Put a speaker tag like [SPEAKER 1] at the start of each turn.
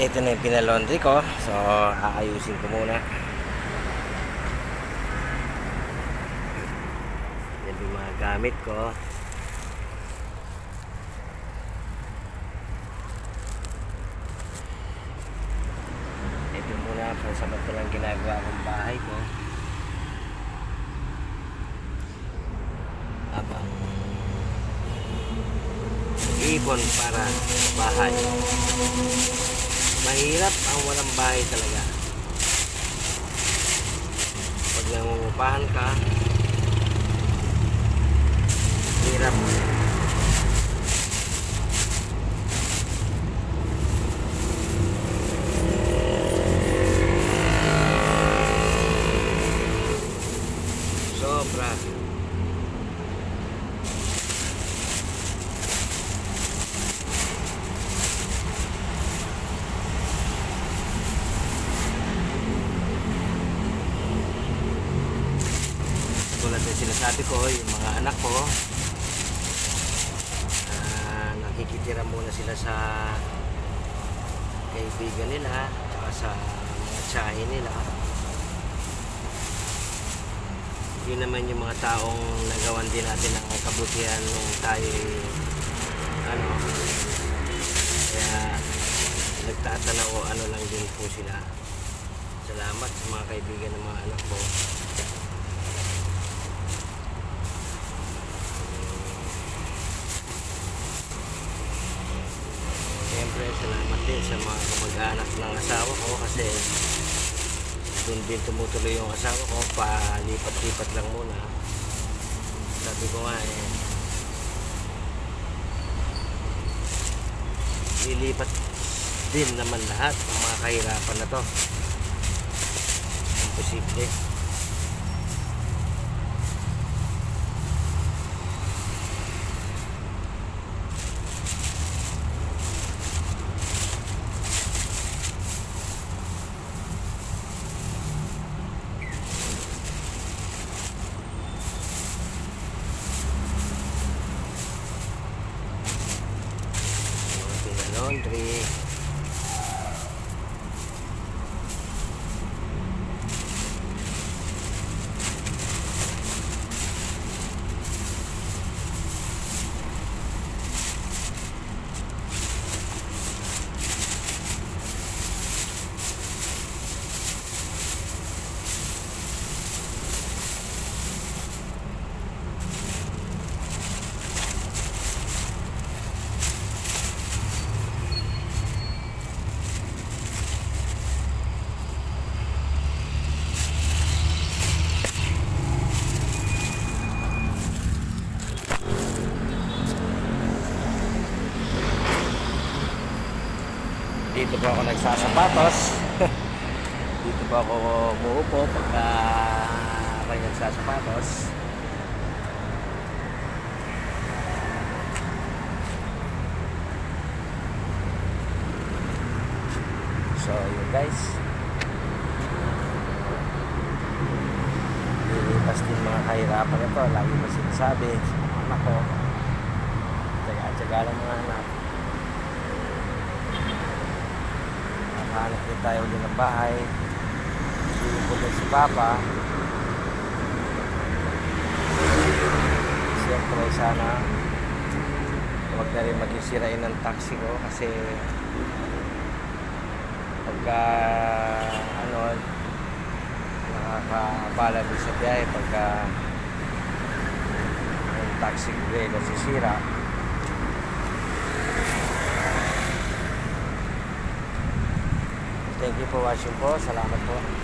[SPEAKER 1] ito na yung pinalaundry ko. So, aayusin ko muna. Yan yung mga gamit ko. Ito muna pansamantalang ginagawa kong bahay ko. Abang ibon para sa bahay. Mahirap ang walang bahay talaga. Pag nangungupahan ka, hirap. Tulad ng sinasabi ko, yung mga anak ko, ah, nakikitira muna sila sa kaibigan nila, tsaka sa mga tsahe nila. Yun naman yung mga taong nagawan din natin ng kabutihan nung tayo ano, kaya nagtatanaw ano lang din po sila. Salamat sa mga kaibigan ng mga anak ko. Siyempre, salamat din sa mga kamag-anak ng asawa ko kasi doon din tumutuloy yung asawa ko. Palipat-lipat lang muna. Sabi ko nga eh, lilipat din naman lahat ng mga kahirapan na to. Imposible. Mga Dito po ako nagsasapatos. Dito po ako umuupo pagka ako nagsasapatos. So, yun guys. Lilipas din mga kahirapan ito. Lagi mo sinasabi anak ko. Tsaga-tsaga lang mga anak. Nakahanap din tayo ulit ng bahay. Sino din si Papa. Siyempre sana huwag na rin maging sirain ng taxi ko kasi pagka ano nakakabala din sa biyahe pagka yung taxi ko eh nasisira Thank you for watching po. Salamat po.